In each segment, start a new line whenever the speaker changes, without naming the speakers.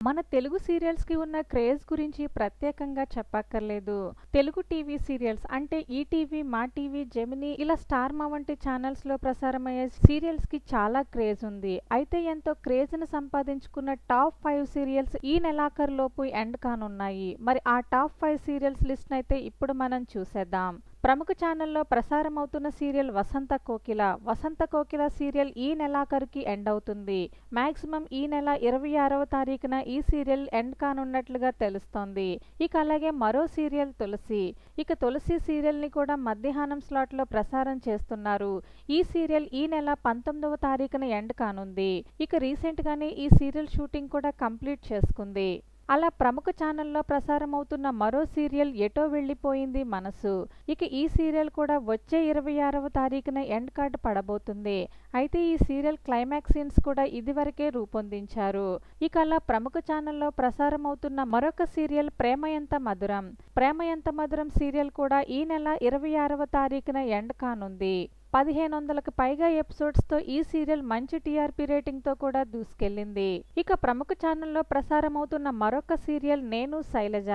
మన తెలుగు సీరియల్స్‌కి ఉన్న క్రేజ్ గురించి ప్రత్యేకంగా చెప్పక్కర్లేదు. తెలుగు టీవీ సీరియల్స్ అంటే ఈటీవీ, మా టీవీ, జెమినీ ఇలా స్టార్ మా వంటి ఛానల్స్‌లో ప్రసారమయ్యే సీరియల్స్‌కి చాలా క్రేజ్ ఉంది. అయితే ఎంతో క్రేజ్ను సంపాదించుకున్న టాప్ ఫైవ్ సీరియల్స్ ఈ నెలాఖరులోపు ఎండ్ కానున్నాయి. మరి ఆ టాప్ ఫైవ్ సీరియల్స్ లిస్ట్ అయితే ఇప్పుడు మనం చూసేద్దాం. ప్రముఖ ఛానల్‌లో ప్రసారమవుతున్న సీరియల్ 'వసంత కోకిల'. 'వసంత కోకిల' సీరియల్ ఈ నెలాఖరుకి ఎండ్ అవుతుంది. మ్యాక్సిమం ఈ నెల 26వ తారీఖున ఈ సీరియల్ ఎండ్ కానున్నట్లుగా తెలుస్తోంది. ఇక అలాగే మరో సీరియల్ 'తులసి'. ఇక 'తులసి' సీరియల్‌ని కూడా మధ్యాహ్నం స్లాట్‌లో ప్రసారం చేస్తున్నారు. ఈ సీరియల్ ఈ నెల 19వ తారీఖున ఎండ్ కానుంది. ఇక రీసెంట్‌గానే ఈ సీరియల్ షూటింగ్ కూడా కంప్లీట్ చేసుకుంది. అలా ప్రముఖ ఛానల్‌లో ప్రసారమవుతున్న మరో సీరియల్ 'ఎటో వెళ్ళిపోయింది మనసు'. ఇక ఈ సీరియల్ కూడా వచ్చే 26వ తారీఖున ఎండ్ కార్డ్ పడబోతుంది. అయితే ఈ సీరియల్ క్లైమాక్స్ సీన్స్ కూడా ఇదివరకే రూపొందించారు. ఇక అలా ప్రముఖ ఛానల్‌లో ప్రసారమవుతున్న మరొక సీరియల్ 'ప్రేమ ఎంత మధురం'. 'ప్రేమ ఎంత మధురం' సీరియల్ కూడా ఈ నెల 26వ తారీఖున ఎండ్ కానుంది. 1500కి పైగా ఎపిసోడ్స్‌తో ఈ సీరియల్ మంచి టీఆర్పీ రేటింగ్‌తో కూడా దూసుకెళ్ళింది. ఇక ప్రముఖ ఛానల్‌లో ప్రసారమవుతున్న మరొక సీరియల్ 'నేను శైలజ'.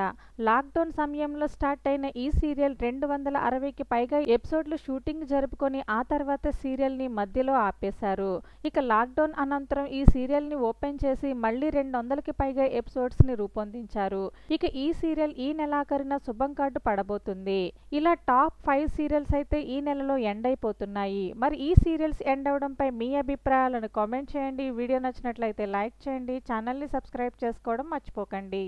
లాక్డౌన్ సమయంలో స్టార్ట్ అయిన ఈ సీరియల్ 260కి పైగా ఎపిసోడ్లు షూటింగ్ జరుపుకొని ఆ తర్వాత సీరియల్‌ని మధ్యలో ఆపేశారు. ఇక లాక్డౌన్ అనంతరం ఈ సీరియల్‌ని ఓపెన్ చేసి మళ్ళీ 200కి పైగా ఎపిసోడ్స్‌ని రూపొందించారు. ఇక ఈ సీరియల్ ఈ నెలాఖరున శుభం కార్డు పడబోతుంది. ఇలా టాప్ ఫైవ్ సీరియల్స్ అయితే ఈ నెలలో ఎండ్ అయిపోతుంది అయిపోతున్నాయి. మరి ఈ సీరియల్స్ ఎండ్ అవ్వడంపై మీ అభిప్రాయాలను కామెంట్ చేయండి. వీడియో నచ్చినట్లయితే లైక్ చేయండి. ఛానల్‌ని సబ్స్క్రైబ్ చేసుకోవడం మర్చిపోకండి.